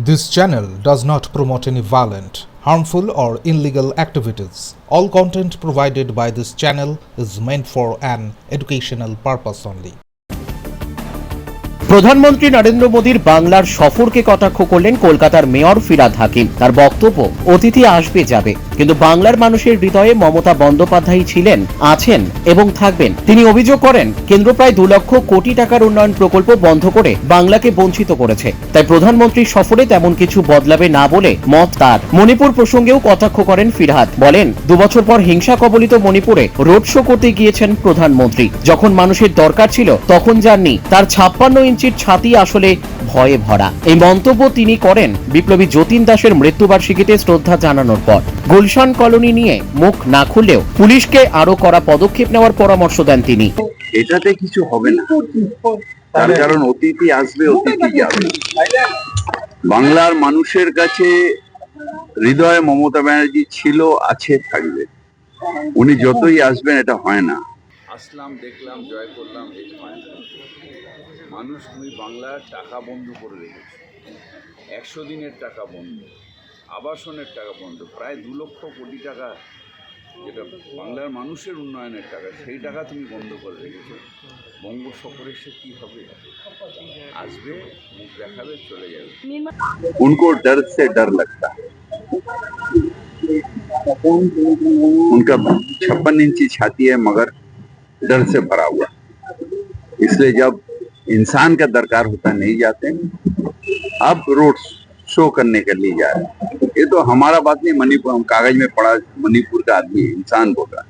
This channel does not promote any violent, harmful, or illegal activities. All content provided by this channel is meant for an educational purpose only. প্রধানমন্ত্রী নরেন্দ্র মোদীর বাংলার সফরকে কটাক্ষ করলেন কলকাতার mayor Firhad হাকিম তার বক্তব্য অতিথি আসবে যাবে কিন্তু বাংলার মানুষের হৃদয়ে মমতা বন্দ্যোপাধ্যায় ছিলেন, আছেন এবং থাকবেন। তিনি অভিযোগ করেন, কেন্দ্র প্রায় দু লক্ষ কোটি টাকার উন্নয়ন প্রকল্প বন্ধ করে বাংলাকে বঞ্চিত করেছে। তাই প্রধানমন্ত্রীর সফরে তেমন কিছু বদলাবে না বলে মত তার। মণিপুর প্রসঙ্গেও কটাক্ষ করেন ফিরহাদ। বলেন দুবছর পর হিংসা কবলিত মণিপুরে রোড শো করতে গিয়েছেন প্রধানমন্ত্রী। যখন মানুষের দরকার ছিল, তখন যাননি। তার ছাপ্পান্ন ইঞ্চির ছাতি আসলে ভয়ে ভরা। এই মন্তব্য তিনি করেন বিপ্লবী যতীন দাসের মৃত্যুবার্ষিকীতে শ্রদ্ধা জানানোর পর। গুলশান কলোনি নিয়ে মুখ না খুললেও পুলিশকে আরও করা পদক্ষেপ নেওয়ার পরামর্শ দেন তিনি। এটাতে কিছু হবে না। তার কারণ অতিথি আসবে অতিথি যাবে। বাংলার মানুষের কাছে হৃদয়ে মমতা ব্যানার্জি ছিল আছে থাকবে। উনি যতই আসবেন এটা হয় না। আসলাম দেখলাম জয় করলাম হয় মানুষ তুমি বাংলার টাকা বন্ধ করে রেখেছে একশো দিনের টাকা বন্ধ আবাসনের টাকা বন্ধ প্রায় দু লক্ষ কোটি টাকা যেটা বাংলার মানুষের উন্নয়নের টাকা সেই টাকা তুমি বন্ধ করে রেখেছো বঙ্গ সফরে সে কী হবে আসবে মুখ দেখাবে চলে যাবে उनको डर से डर लगता है उनका छप्पन इंची छाती है मगर डर से भरा हुआ इसलिए जब इंसान का दरकार होता नहीं जाते अब रोड शो करने के लिए जा रहे ये तो हमारा बात नहीं, मणिपुर हम कागज़ में पढ़ा मणिपुर का आदमी, इंसान बोल रहा है।